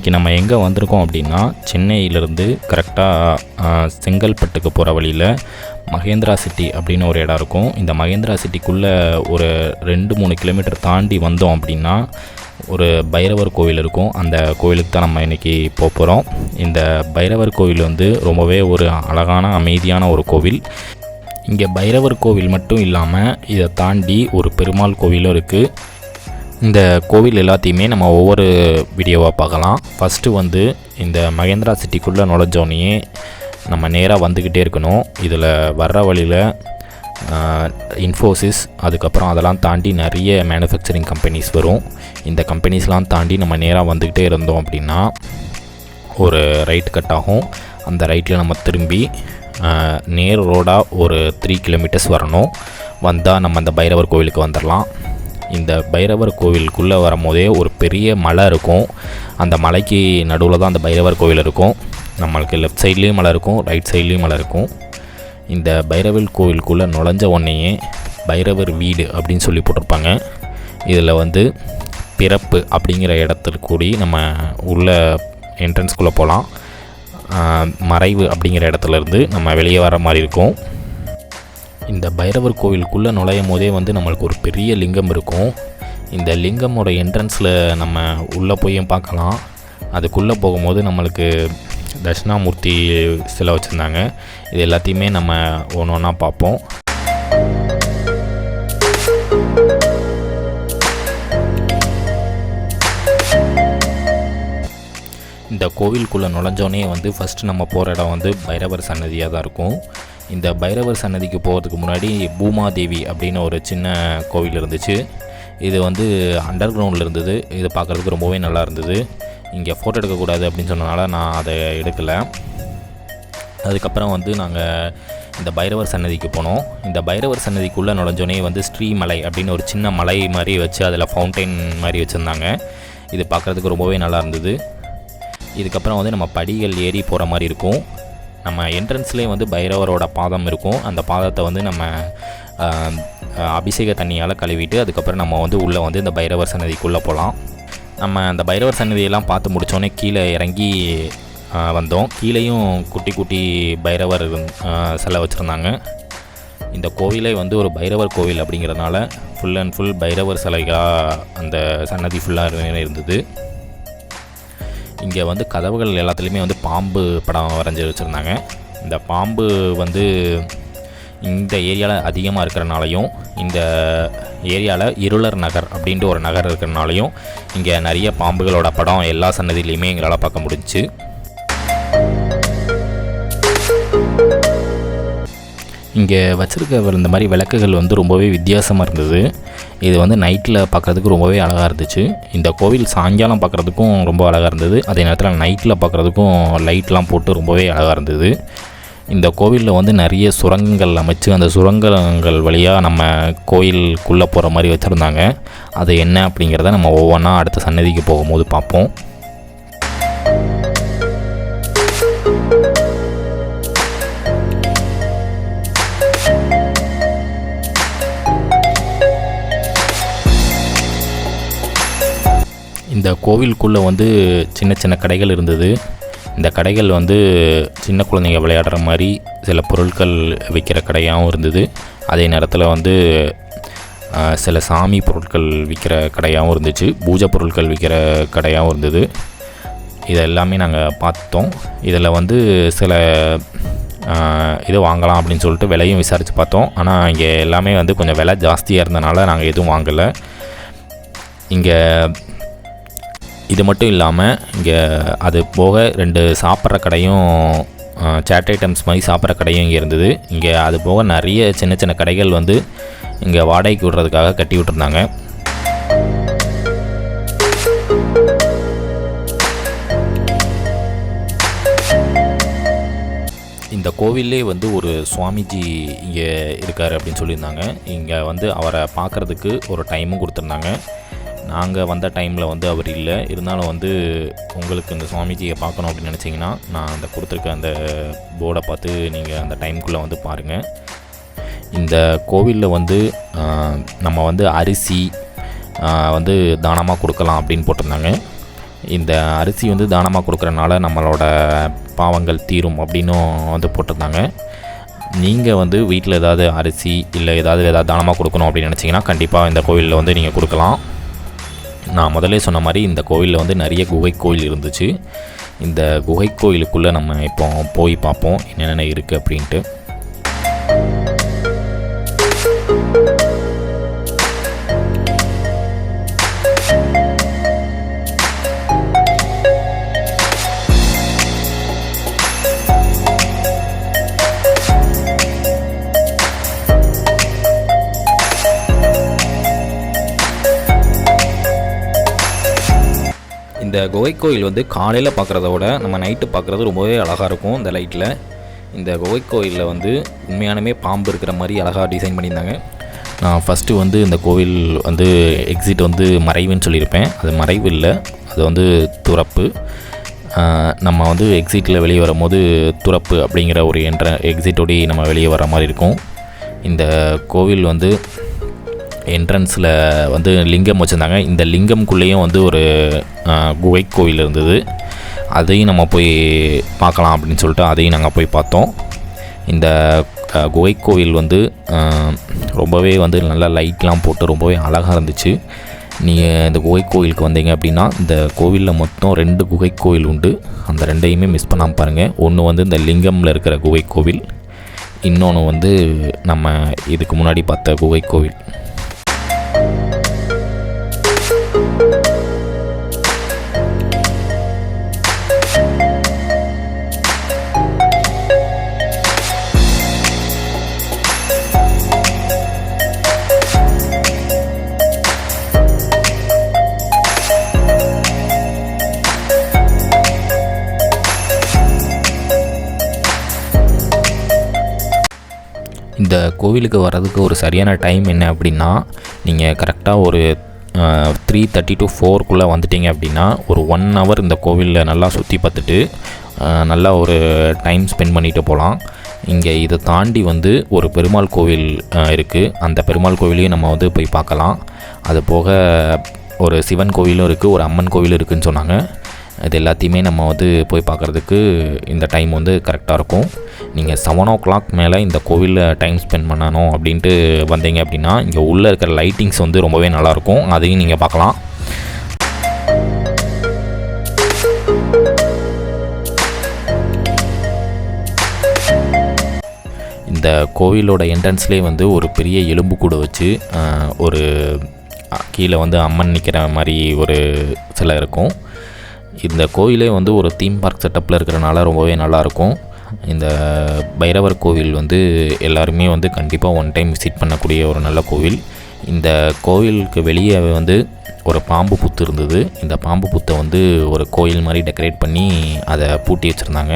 இன்றைக்கி நம்ம எங்கே வந்திருக்கோம் அப்படின்னா சென்னையிலேருந்து கரெக்டாக செங்கல்பட்டுக்கு போகிற வழியில் மகேந்திரா சிட்டி அப்படின்னு ஒரு இடம் இருக்கும். இந்த மகேந்திரா சிட்டிக்குள்ளே ஒரு ரெண்டு மூணு கிலோமீட்டர் தாண்டி வந்தோம் அப்படின்னா ஒரு பைரவர் கோவில் இருக்கும். அந்த கோவிலுக்கு தான் நம்ம இன்றைக்கி போக போகிறோம் இந்த பைரவர் கோவில் வந்து ரொம்பவே ஒரு அழகான அமைதியான ஒரு கோவில். இங்கே பைரவர் கோவில் மட்டும் இல்லாமல் இதை தாண்டி ஒரு பெருமாள் கோவிலும் இருக்குது இந்த கோவில் எல்லாத்தையுமே நம்ம ஒவ்வொரு வீடியோவாக பார்க்கலாம். ஃபஸ்ட்டு வந்து இந்த மகேந்திரா சிட்டிக்குள்ளே நுழைஞ்சோடனே நம்ம நேராக வந்துக்கிட்டே இருக்கணும். இதில் வர்ற வழியில் இன்ஃபோசிஸ் அதுக்கப்புறம் அதெல்லாம் தாண்டி நிறைய மேனுஃபேக்சரிங் கம்பெனிஸ் வரும். இந்த கம்பெனிஸ்லாம் தாண்டி நம்ம நேராக வந்துக்கிட்டே இருந்தோம் அப்படின்னா ஒரு ரைட் கட் ஆகும். அந்த ரைட்டில் நம்ம திரும்பி நேர் ரோடாக ஒரு த்ரீ கிலோமீட்டர்ஸ் வரணும். வந்தால் நம்ம அந்த பைரவர் கோவிலுக்கு வந்துடலாம் இந்த பைரவர் கோவிலுக்குள்ளே வரும்போதே ஒரு பெரிய மலை இருக்கும். அந்த மலைக்கு நடுவில் தான் அந்த பைரவர் கோவில் இருக்கும். நம்மளுக்கு லெஃப்ட் சைட்லேயும் மலை இருக்கும் ரைட் சைட்லேயும் மலை இருக்கும். இந்த பைரவர் கோவிலுக்குள்ளே நுழைஞ்ச உடனேயே பைரவர் வீடு அப்படின்னு சொல்லி போட்டிருப்பாங்க. இதில் வந்து பிறப்பு அப்படிங்கிற இடத்துல கூடி நம்ம உள்ள என்ட்ரன்ஸ்குள்ளே போகலாம் மறைவு அப்படிங்கிற இடத்துல இருந்து நம்ம வெளியே வர மாதிரி இருக்கும். இந்த பைரவர் கோவிலுக்குள்ளே நுழையும் போதே வந்து நம்மளுக்கு ஒரு பெரிய லிங்கம் இருக்கும். இந்த லிங்கமோட என்ட்ரன்ஸில் நம்ம உள்ளே போயும் பார்க்கலாம். அதுக்குள்ளே போகும்போது நம்மளுக்கு தட்சிணாமூர்த்தி சிலை வச்சுருந்தாங்க. இது எல்லாத்தையுமே நம்ம ஒன்று ஒன்றா பார்ப்போம். இந்த கோவிலுக்குள்ளே நுழைஞ்சோன்னே வந்து ஃபஸ்ட்டு நம்ம போகிற இடம் வந்து பைரவர் சன்னதியாக தான் இருக்கும். இந்த பைரவர் சன்னதிக்கு போகிறதுக்கு முன்னாடி பூமாதேவி அப்படின்னு ஒரு சின்ன கோவில் இருந்துச்சு. இது வந்து அண்டர் கிரவுண்டில் இருந்தது. இது பார்க்குறதுக்கு ரொம்பவே நல்லா இருந்தது. இங்கே ஃபோட்டோ எடுக்கக்கூடாது அப்படின்னு சொன்னனால நான் அதை எடுக்கலை. அதுக்கப்புறம் வந்து நாங்கள் இந்த பைரவர் சன்னதிக்கு போனோம். இந்த பைரவர் சன்னதிக்குள்ளே நுழைஞ்சோடனே வந்து ஸ்ரீமலை அப்படின்னு ஒரு சின்ன மலை மாதிரி வச்சு அதில் ஃபவுண்டைன் மாதிரி வச்சுருந்தாங்க. இது பார்க்குறதுக்கு ரொம்பவே நல்லா இருந்தது. இதுக்கப்புறம் வந்து நம்ம படிகள் ஏறி போகிற மாதிரி இருக்கும். நம்ம என்ட்ரன்ஸ்லேயே வந்து பைரவரோட பாதம் இருக்கும். அந்த பாதத்தை வந்து நம்ம அபிஷேக தண்ணியால் கழுவிட்டு அதுக்கப்புறம் நம்ம வந்து உள்ளே வந்து இந்த பைரவர் சன்னதிக்குள்ளே போகலாம் நம்ம அந்த பைரவர் சன்னதியெல்லாம் பார்த்து முடித்தோன்னே கீழே இறங்கி வந்தோம். கீழேயும் குட்டி குட்டி பைரவர் சிலை வச்சுருந்தாங்க. இந்த கோவிலே வந்து ஒரு பைரவர் கோவில் அப்படிங்கிறதுனால ஃபுல் அண்ட் ஃபுல் பைரவர் சிலைகளாக அந்த சன்னதி ஃபுல்லாக இருந்தது. இங்கே வந்து கதவுகள் எல்லாத்துலேயுமே வந்து பாம்பு படம் வரைஞ்சி வச்சுருந்தாங்க. இந்த பாம்பு வந்து இந்த ஏரியாவில் அதிகமாக இருக்கிறனாலையும் இந்த ஏரியாவில் இருளர் நகர் அப்படின்ட்டு ஒரு நகர் இருக்கிறனாலையும் இங்கே நிறைய பாம்புகளோட படம் எல்லா சன்னதியிலையுமே எங்களால் பார்க்க முடிஞ்சுச்சு. இங்கே வச்சுருக்க இந்த மாதிரி விளக்குகள் வந்து ரொம்பவே வித்தியாசமாக இருந்தது. இது வந்து நைட்டில் பார்க்குறதுக்கு ரொம்பவே அழகாக இருந்துச்சு. இந்த கோவில் சாயங்காலம் பார்க்குறதுக்கும் ரொம்ப அழகாக இருந்தது. அதே நேரத்தில் நைட்டில் பார்க்குறதுக்கும் லைட்லாம் போட்டு ரொம்பவே அழகாக இருந்தது. இந்த கோவிலில் வந்து நிறைய சுரங்கங்கள் அமைச்சு அந்த சுரங்கங்கள் வழியாக நம்ம கோயிலுக்குள்ளே போகிற மாதிரி வச்சுருந்தாங்க. அது என்ன அப்படிங்கிறத நம்ம ஒவ்வொன்றா அடுத்த சன்னதிக்கு போகும்போது பார்ப்போம். இந்த கோவிலுக்குள்ளே வந்து சின்ன சின்ன கடைகள் இருந்தது. இந்த கடைகள் வந்து சின்ன குழந்தைங்க விளையாடுற மாதிரி சில பொருட்கள் விற்கிற கடையாகவும் இருந்தது. அதே நேரத்தில் வந்து சில சாமி பொருட்கள் விற்கிற கடையாகவும் இருந்துச்சு. பூஜை பொருட்கள் விற்கிற கடையாகவும் இருந்தது. இதை எல்லாமே நாங்கள் பார்த்தோம். இதில் வந்து சில இது வாங்கலாம் அப்படின்னு சொல்லிட்டு விலையும் விசாரித்து பார்த்தோம். ஆனால் இங்கே எல்லாமே வந்து கொஞ்சம் விலை ஜாஸ்தியாக இருந்தனால நாங்கள் எதுவும் வாங்கலை. இங்கே இது மட்டும் இல்லாமல் இங்கே அது போக ரெண்டு சாப்பிட்ற கடையும் சேட் ஐட்டம்ஸ் மாதிரி சாப்பிட்ற கடையும் இங்கே இருந்தது. இங்கே அது போக நிறைய சின்ன சின்ன கடைகள் வந்து இங்கே வாடகைக்கு விடுறதுக்காக கட்டி விட்டுருந்தாங்க. இந்த கோவிலே வந்து ஒரு சுவாமிஜி இங்கே இருக்கார் அப்படின்னு சொல்லியிருந்தாங்க. இங்கே வந்து அவரை பார்க்குறதுக்கு ஒரு டைமும் கொடுத்துருந்தாங்க. நாங்கள் வந்த டைமில் வந்து அவர் இல்லை. இருந்தாலும் வந்து உங்களுக்கு இந்த சுவாமிஜியை பார்க்கணும் அப்படின்னு நினச்சிங்கன்னா நான் அந்த கொடுத்துருக்க அந்த போர்டை பார்த்து நீங்கள் அந்த டைம்குள்ளே வந்து பாருங்கள் இந்த கோவிலில் வந்து நம்ம வந்து அரிசி வந்து தானமாக கொடுக்கலாம் அப்படின்னு போட்டிருந்தாங்க. இந்த அரிசி வந்து தானமாக கொடுக்குறனால நம்மளோட பாவங்கள் தீரும் அப்படின்னும் வந்து போட்டிருந்தாங்க. நீங்கள் வந்து வீட்டில் ஏதாவது அரிசி இல்லை ஏதாவது ஏதாவது தானமாக கொடுக்கணும் அப்படின்னு நினச்சிங்கன்னா கண்டிப்பாக இந்த கோவிலில் வந்து நீங்கள் கொடுக்கலாம். நான் முதல்ல சொன்ன மாதிரி இந்த கோவிலில் வந்து நிறைய குகை கோயில் இருந்துச்சு. இந்த குகை கோயிலுக்குள்ளே நம்ம இப்போ போய் பார்ப்போம் என்னென்ன இருக்குது அப்படின்ட்டு. இந்த குகை கோயில் வந்து காலையில் பார்க்குறத விட நம்ம நைட்டு பார்க்குறது ரொம்பவே அழகாக இருக்கும் இந்த லைட்டில் இந்த குகை கோயிலில் வந்து உண்மையானமே பாம்பு இருக்கிற மாதிரி அழகாக டிசைன் பண்ணியிருந்தாங்க. நான் ஃபஸ்ட்டு வந்து இந்த கோவில் வந்து எக்ஸிட் வந்து மறைவுன்னு சொல்லியிருப்பேன். அது மறைவு இல்லை அது வந்து துறப்பு. நம்ம வந்து எக்ஸிட்டில் வெளியே வரும்போது துறப்பு அப்படிங்கிற ஒரு என்ற எக்ஸிட்டோடி நம்ம வெளியே வர மாதிரி இருக்கும். இந்த கோவில் வந்து என்ட்ரன்ஸில் வந்து லிங்கம் வச்சுருந்தாங்க. இந்த லிங்கம்குள்ளேயும் வந்து ஒரு குகை கோவில் இருந்தது. அதையும் நம்ம போய் பார்க்கலாம் அப்படின்னு சொல்லிட்டு அதையும் நாங்கள் போய் பார்த்தோம். இந்த குகை கோவில் வந்து ரொம்பவே வந்து நல்லா லைட்லாம் போட்டு ரொம்பவே அழகாக இருந்துச்சு. நீங்கள் இந்த குகை கோயிலுக்கு வந்தீங்க அப்படின்னா இந்த கோவிலில் மொத்தம் ரெண்டு குகை கோவில் உண்டு. அந்த ரெண்டையுமே மிஸ் பண்ணாமல் பாருங்கள் ஒன்று வந்து இந்த லிங்கமில் இருக்கிற குகை கோவில். இன்னொன்று வந்து நம்ம இதுக்கு முன்னாடி பார்த்த குகை கோவில். you இந்த கோவிலுக்கு வர்றதுக்கு ஒரு சரியான டைம் என்ன அப்படின்னா நீங்கள் கரெக்டாக ஒரு த்ரீ தேர்ட்டி டு ஃபோர்க்குள்ளே வந்துட்டீங்க அப்படின்னா ஒரு ஒன் ஹவர் இந்த கோவிலில் நல்லா சுற்றி பார்த்துட்டு நல்லா ஒரு டைம் ஸ்பெண்ட் பண்ணிட்டு போகலாம் இங்கே இதை தாண்டி வந்து ஒரு பெருமாள் கோவில் இருக்குது அந்த பெருமாள் கோவிலையும் நம்ம வந்து போய் பார்க்கலாம். அது போக ஒரு சிவன் கோவிலும் இருக்குது ஒரு அம்மன் கோவிலும் இருக்குதுன்னு சொன்னாங்க. இது எல்லாத்தையுமே நம்ம வந்து போய் பார்க்குறதுக்கு இந்த டைம் வந்து கரெக்டாக இருக்கும். நீங்கள் செவன் ஓ கிளாக் மேலே இந்த கோவிலில் டைம் ஸ்பெண்ட் பண்ணணும் அப்படின்ட்டு வந்தீங்க அப்படின்னா இங்கே உள்ளே இருக்கிற லைட்டிங்ஸ் வந்து ரொம்பவே நல்லாயிருக்கும் அதையும் நீங்கள் பார்க்கலாம். இந்த கோவிலோட என்ட்ரன்ஸ்லேயே வந்து ஒரு பெரிய எலும்பு கூடை வச்சு ஒரு கீழே வந்து அம்மன் நிற்கிற மாதிரி ஒரு சிலை இருக்கும். இந்த கோயிலே வந்து ஒரு தீம் பார்க் செட்டப்பில் இருக்கிறனால ரொம்பவே நல்லாயிருக்கும். இந்த பைரவர் கோவில் வந்து எல்லாருமே வந்து கண்டிப்பாக ஒன் டைம் விசிட் பண்ணக்கூடிய ஒரு நல்ல கோவில். இந்த கோவிலுக்கு வெளியே வந்து ஒரு பாம்பு புத்து இருந்தது. இந்த பாம்பு புத்தை வந்து ஒரு கோயில் மாதிரி டெக்கரேட் பண்ணி அதை பூட்டி வச்சுருந்தாங்க.